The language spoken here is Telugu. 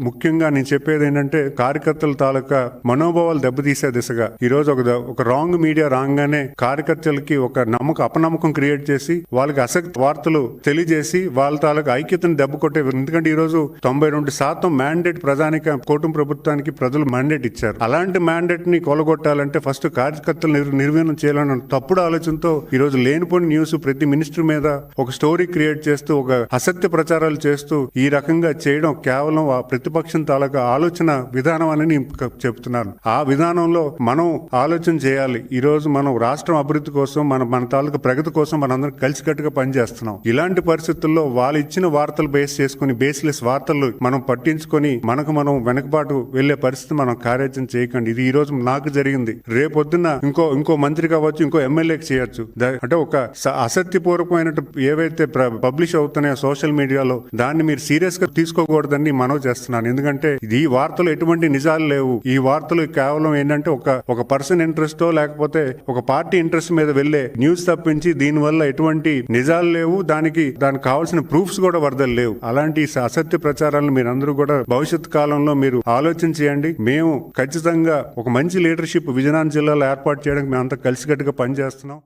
ముఖ్యంగా నేను చెప్పేది ఏంటంటే కార్యకర్తల తాలూకా మనోభావాలు దెబ్బతీసే దిశగా ఈ రోజు ఒక ఒక రాంగ్ మీడియా రాగానే కార్యకర్తలకి ఒక నమ్మకం అపనమ్మకం క్రియేట్ చేసి వాళ్ళకి అసక్తి వార్తలు తెలియజేసి వాళ్ళ తాలూకా ఐక్యతను దెబ్బ కొట్టే ఎందుకంటే ఈ రోజు తొంభై రెండు శాతం మ్యాండేట్ ప్రధానిక కూటమి ప్రభుత్వానికి ప్రజలు మ్యాండేట్ ఇచ్చారు. అలాంటి మ్యాండేట్ని కొలగొట్టాలంటే ఫస్ట్ కార్యకర్తలు నిర్- చేయాలని తప్పుడు ఆలోచనతో ఈ రోజు లేనిపోని న్యూస్ ప్రతి మినిస్టర్ మీద ఒక స్టోరీ క్రియేట్ చేస్తూ ఒక అసత్య ప్రచారాలు చేస్తూ ఈ రకంగా చేయడం కేవలం ఆ ప్రతిపక్షం తాలూకా ఆలోచన విధానం అని నేను చెప్తున్నాను. ఆ విధానంలో మనం ఆలోచన చేయాలి. ఈ రోజు మనం రాష్ట్రం అభివృద్ధి కోసం మన మన తాలూకా ప్రగతి కోసం మనందరం కలిసికట్టుగా పనిచేస్తున్నాం. ఇలాంటి పరిస్థితుల్లో వాళ్ళు ఇచ్చిన వార్తలు బేస్ చేసుకుని బేస్లెస్ వార్తలు మనం పట్టించుకొని మనకు మనం వెనకబాటు వెళ్ళే పరిస్థితి మనం కార్యాచరణ చేయకండి. ఇది ఈ రోజు నాకు జరిగింది. రేపొద్దున ఇంకో ఇంకో మంత్రి కావచ్చు ఇంకో ఎమ్మెల్యేకి చేయొచ్చు. అంటే ఒక స- అసత్యపూర్వకమైన ఏవైతే పబ్లిష్ అవుతున్నాయో సోషల్ మీడియాలో దాన్ని మీరు సీరియస్గా తీసుకోకూడదని చేస్తున్నాం. చేస్తున్నాను ఎందుకంటే ఇది ఈ వార్తలు ఎటువంటి నిజాలు లేవు. ఈ వార్తలు కేవలం ఏంటంటే ఒక ఒక పర్సన్ ఇంట్రెస్ట్ లేకపోతే ఒక పార్టీ ఇంట్రెస్ట్ మీద వెళ్ళే న్యూస్ తప్పించి దీని వల్ల ఎటువంటి నిజాలు లేవు. దానికి దానికి కావాల్సిన ప్రూఫ్స్ కూడా వరదలు లేవు. అలాంటి అసత్య ప్రచారాలను మీరు అందరూ కూడా భవిష్యత్ కాలంలో మీరు ఆలోచన చేయండి. మేము ఖచ్చితంగా ఒక మంచి లీడర్షిప్ విజయనగరం జిల్లాలో ఏర్పాటు చేయడానికి మేము అంత కలిసికట్టుగా పనిచేస్తున్నాం.